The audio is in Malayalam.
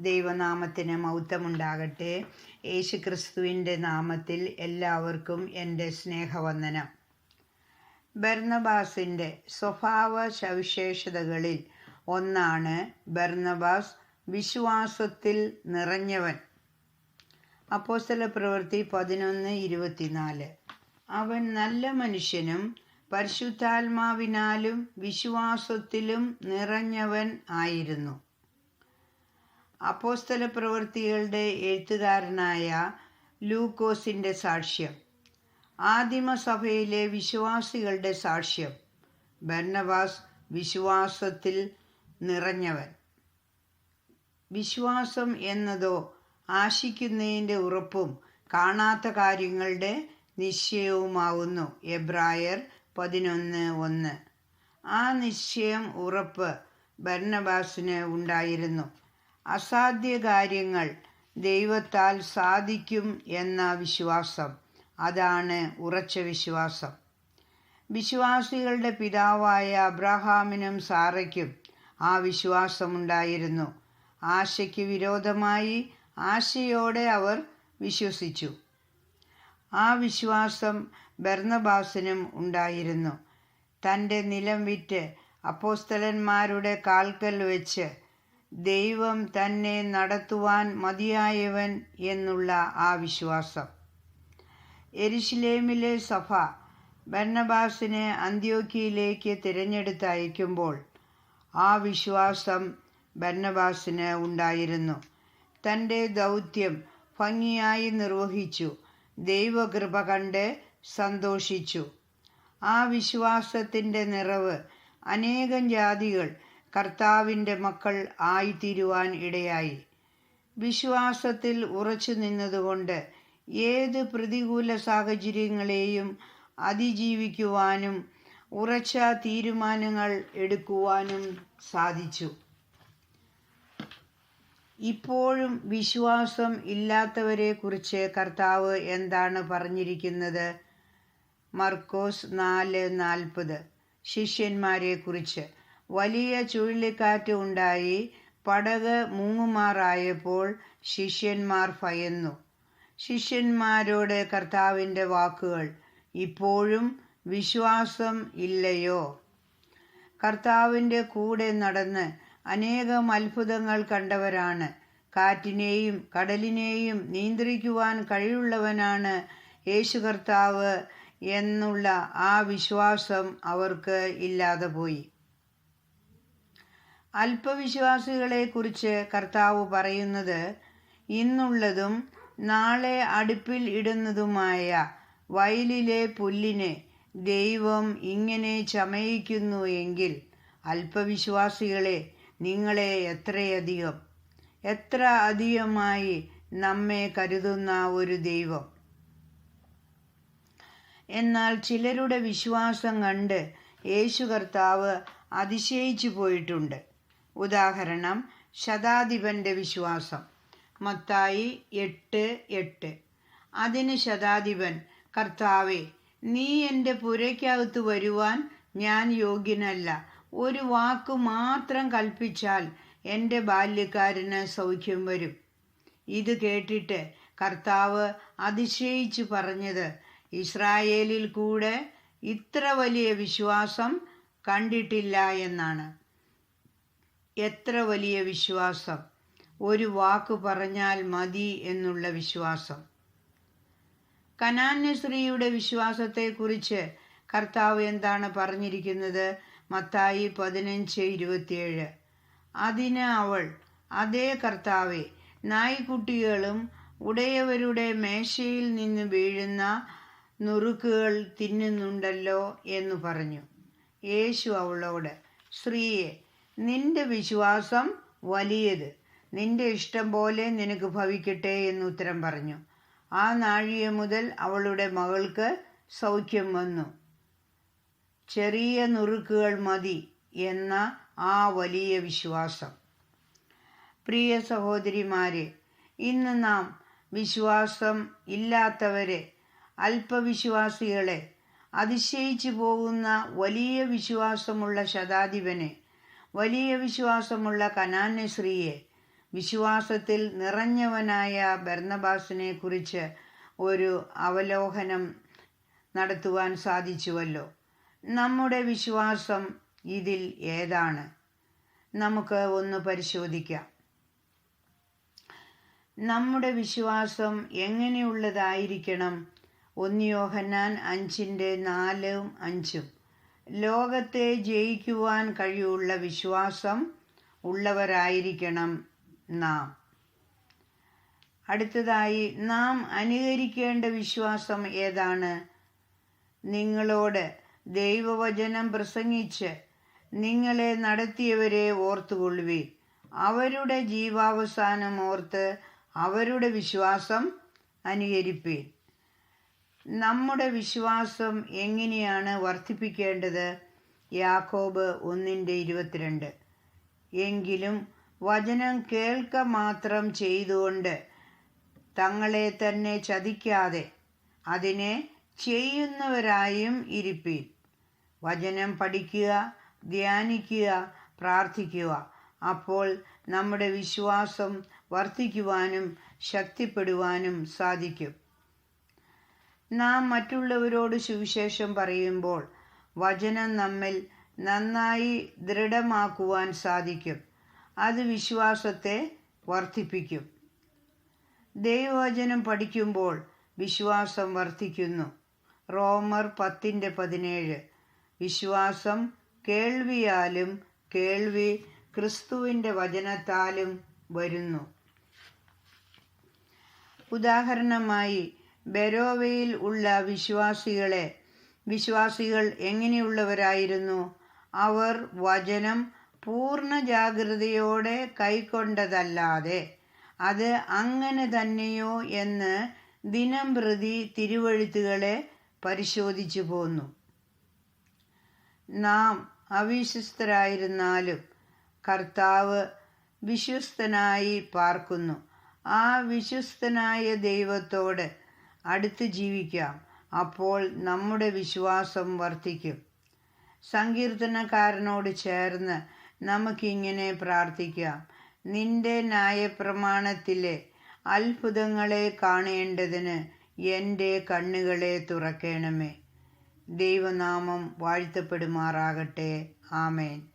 ദൈവനാമത്തിന് മൗത്തമുണ്ടാകട്ടെ. യേശു ക്രിസ്തുവിന്റെ നാമത്തിൽ എല്ലാവർക്കും എന്റെ സ്നേഹവന്ദനം. ബർണബാസിന്റെ സ്വഭാവ സവിശേഷതകളിൽ ഒന്നാണ് ബർണബാസ് വിശ്വാസത്തിൽ നിറഞ്ഞവൻ. അപ്പോസ്തല പ്രവൃത്തി പതിനൊന്ന് ഇരുപത്തിനാല്. അവൻ നല്ല മനുഷ്യനും പരിശുദ്ധാത്മാവിനാലും വിശ്വാസത്തിലും നിറഞ്ഞവൻ ആയിരുന്നു. അപ്പോസ്തല പ്രവൃത്തികളുടെ എഴുത്തുകാരനായ ലൂക്കോസിന്റെ സാക്ഷ്യം. ആദിമസഭയിലെ വിശ്വാസികളുടെ സാക്ഷ്യം. ഭരണവാസ് വിശ്വാസത്തിൽ നിറഞ്ഞവൻ. വിശ്വാസം എന്നതോ ആശിക്കുന്നതിന്റെ ഉറപ്പും കാണാത്ത കാര്യങ്ങളുടെ നിശ്ചയവുമാവുന്നു. എബ്രായർ പതിനൊന്ന് ഒന്ന്. ആ നിശ്ചയം ഉറപ്പ് ഭരണബാസിന് ഉണ്ടായിരുന്നു. അസാധ്യ കാര്യങ്ങൾ ദൈവത്താൽ സാധിക്കും എന്ന വിശ്വാസം. അതാണ് ഉറച്ച വിശ്വാസം. വിശ്വാസികളുടെ പിതാവായ അബ്രഹാമിനും സാറയ്ക്കും ആ വിശ്വാസമുണ്ടായിരുന്നു. ആശയ്ക്ക് വിരോധമായി ആശയോടെ അവർ വിശ്വസിച്ചു. ആ വിശ്വാസം ബർണബാസിനും ഉണ്ടായിരുന്നു. തന്റെ നിലം വിറ്റ് അപ്പോസ്തലന്മാരുടെ കാൽക്കൽ വെച്ച് ദൈവം തന്നെ നടത്തുവാൻ മതിയായവൻ എന്നുള്ള ആ വിശ്വാസം. എരിശിലേമിലെ സഭ ബർണബാസിനെ അന്ത്യോക്കിയിലേക്ക് തിരഞ്ഞെടുത്തയക്കുമ്പോൾ ആ വിശ്വാസം ബർണബാസിന് ഉണ്ടായിരുന്നു. തന്റെ ദൗത്യം ഭംഗിയായി നിർവഹിച്ചു. ദൈവകൃപ കണ്ട് സന്തോഷിച്ചു. ആ വിശ്വാസത്തിന്റെ നിറവ് അനേകം ജാതികൾ കർത്താവിന്റെ മക്കൾ ആയിത്തീരുവാൻ ഇടയായി. വിശ്വാസത്തിൽ ഉറച്ചു നിന്നതുകൊണ്ട് ഏത് പ്രതികൂല സാഹചര്യങ്ങളെയും അതിജീവിക്കുവാനും ഉറച്ച തീരുമാനങ്ങൾ എടുക്കുവാനും സാധിച്ചു. ഇപ്പോഴും വിശ്വാസം ഇല്ലാത്തവരെ കുറിച്ച് കർത്താവ് എന്താണ് പറഞ്ഞിരിക്കുന്നത്? മർക്കോസ് നാല് നാൽപ്പത്. ശിഷ്യന്മാരെ കുറിച്ച് വലിയ ചുഴലിക്കാറ്റ് ഉണ്ടായി. പടക് മുങ്ങുമാറായപ്പോൾ ശിഷ്യന്മാർ ഭയന്നു. ശിഷ്യന്മാരോട് കർത്താവിന്റെ വാക്കുകൾ ഇപ്പോഴും വിശ്വാസം ഇല്ലയോ കർത്താവിന്റെ കൂടെ നടന്ന് അനേകം അത്ഭുതങ്ങൾ കണ്ടവരാണ്. കാറ്റിനെയും കടലിനെയും നിയന്ത്രിക്കുവാൻ കഴിവുള്ളവനാണ് യേശു കർത്താവ് എന്നുള്ള ആ വിശ്വാസം അവർക്ക് ഇല്ലാതെ പോയി. അല്പവിശ്വാസികളെക്കുറിച്ച് കർത്താവ് പറയുന്നത് ഇന്നുള്ളതും നാളെ അടുപ്പിൽ ഇടുന്നതുമായ വയലിലെ പുല്ലിനെ ദൈവം ഇങ്ങനെ ചമയിക്കുന്നു എങ്കിൽ അല്പവിശ്വാസികളെ നിങ്ങളെ എത്രയധികം? എത്ര അധികമായി നമ്മെ കരുതുന്ന ഒരു ദൈവം? എന്നാൽ ചിലരുടെ വിശ്വാസം കണ്ട് യേശു കർത്താവ് അതിശയിച്ചു പോയിട്ടുണ്ട്. ഉദാഹരണം ശതാധിപന്റെ വിശ്വാസം മത്തായി എട്ട് എട്ട്. അതിന് ശതാധിപൻ കർത്താവെ നീ എന്റെ പുരയ്ക്കകത്ത് വരുവാൻ ഞാൻ യോഗ്യനല്ല. ഒരു വാക്ക് മാത്രം കൽപ്പിച്ചാൽ എന്റെ ബാല്യക്കാരന് സൗഖ്യം വരും. ഇത് കേട്ടിട്ട് കർത്താവ് അതിശയിച്ച് പറഞ്ഞത് ഇസ്രായേലിൽ കൂടെ ഇത്ര വലിയ വിശ്വാസം കണ്ടിട്ടില്ല എന്നാണ്. എത്ര വലിയ വിശ്വാസം? ഒരു വാക്ക് പറഞ്ഞാൽ മതി എന്നുള്ള വിശ്വാസം. കനാന്യ സ്ത്രീയുടെ വിശ്വാസത്തെക്കുറിച്ച് കർത്താവ് എന്താണ് പറഞ്ഞിരിക്കുന്നത്? മത്തായി പതിനഞ്ച് ഇരുപത്തിയേഴ്. അതിന് അവൾ അതേ കർത്താവെ നായ്ക്കുട്ടികളും ഉടയവരുടെ മേശയിൽ നിന്ന് വീഴുന്ന നുറുക്കുകൾ തിന്നുന്നുണ്ടല്ലോ എന്ന് പറഞ്ഞു. യേശു അവളോട് സ്ത്രീയെ നിന്റെ വിശ്വാസം വലിയത്. നിന്റെ ഇഷ്ടം പോലെ നിനക്ക് ഭവിക്കട്ടെ എന്ന് ഉത്തരം പറഞ്ഞു. ആ നാഴിക മുതൽ അവളുടെ മകൾക്ക് സൗഖ്യം വന്നു. ചെറിയ നുറുക്കുകൾ മതി എന്ന ആ വലിയ വിശ്വാസം. പ്രിയ സഹോദരിമാരെ ഇന്ന് നാം വിശ്വാസം ഇല്ലാത്തവരെ അല്പവിശ്വാസികളെ അതിശയിച്ചു പോകുന്ന വലിയ വിശ്വാസമുള്ള ശതാധിപനെ വലിയ വിശ്വാസമുള്ള കനാന്യ സ്ത്രീയെ വിശ്വാസത്തിൽ നിറഞ്ഞവനായ ബർന്നബാസിനെ കുറിച്ച് ഒരു അവലോകനം നടത്തുവാൻ സാധിച്ചുവല്ലോ. നമ്മുടെ വിശ്വാസം ഇതിൽ ഏതാണ്? നമുക്ക് ഒന്ന് പരിശോധിക്കാം. നമ്മുടെ വിശ്വാസം എങ്ങനെയുള്ളതായിരിക്കണം? ഒന്നിയോഹന്നാൻ അഞ്ചിന്റെ നാലും അഞ്ചും. ലോകത്തെ ജയിക്കുവാൻ കഴിയുള്ള വിശ്വാസം ഉള്ളവരായിരിക്കണം നാം. അടുത്തതായി നാം അനുകരിക്കേണ്ട വിശ്വാസം ഏതാണ്? നിങ്ങളോട് ദൈവവചനം പ്രസംഗിച്ച് നിങ്ങളെ നടത്തിയവരെ ഓർത്തുകൊള്ളുവീൻ. അവരുടെ ജീവാവസാനം ഓർത്ത് അവരുടെ വിശ്വാസം അനുകരിപ്പീൻ. നമ്മുടെ വിശ്വാസം എങ്ങനെയാണ് വർദ്ധിപ്പിക്കേണ്ടത്? യാക്കോബ് ഒന്നിന്റെ ഇരുപത്തിരണ്ട്. എങ്കിലും വചനം കേൾക്ക മാത്രം ചെയ്തുകൊണ്ട് തങ്ങളെ തന്നെ ചതിക്കാതെ അതിനെ ചെയ്യുന്നവരായും ഇരിപ്പീൻ. വചനം പഠിക്കുക ധ്യാനിക്കുക പ്രാർത്ഥിക്കുക. അപ്പോൾ നമ്മുടെ വിശ്വാസം വർദ്ധിക്കുവാനും ശക്തിപ്പെടുവാനും സാധിക്കും. നാം മറ്റുള്ളവരോട് സുവിശേഷം പറയുമ്പോൾ വചനം നമ്മിൽ നന്നായി ദൃഢമാക്കുവാൻ സാധിക്കും. അത് വിശ്വാസത്തെ വർദ്ധിപ്പിക്കും. ദൈവവചനം പഠിക്കുമ്പോൾ വിശ്വാസം വർദ്ധിക്കുന്നു. റോമർ പത്തിന്റെ പതിനേഴ്. വിശ്വാസം കേൾവിയാലും കേൾവി ക്രിസ്തുവിന്റെ വചനത്താലും വരുന്നു. ഉദാഹരണമായി ബെരോവയിൽ ഉള്ള വിശ്വാസികളെ വിശ്വാസികൾ എങ്ങനെയുള്ളവരായിരുന്നു? അവർ വചനം പൂർണ ജാഗ്രതയോടെ കൈക്കൊണ്ടതല്ലാതെ അത് അങ്ങനെ തന്നെയോ എന്ന് ദിനം പ്രതി തിരുവഴുത്തുകളെ പരിശോധിച്ചു പോന്നു. നാം അവിശ്വസ്തരായിരുന്നാലും കർത്താവ് വിശ്വസ്തനായി പാർക്കുന്നു. ആ വിശ്വസ്തനായ ദൈവത്തോട് അടുത്ത് ജീവിക്കാം. അപ്പോൾ നമ്മുടെ വിശ്വാസം വർദ്ധിക്കും. സങ്കീർത്തനക്കാരനോട് ചേർന്ന് നമുക്കിങ്ങനെ പ്രാർത്ഥിക്കാം. നിന്റെ ന്യായപ്രമാണത്തിലെ അത്ഭുതങ്ങളെ കാണേണ്ടതിന് എന്റെ കണ്ണുകളെ തുറക്കണമേ. ദൈവനാമം വാഴ്ത്തപ്പെടുമാറാകട്ടെ. ആമേൻ.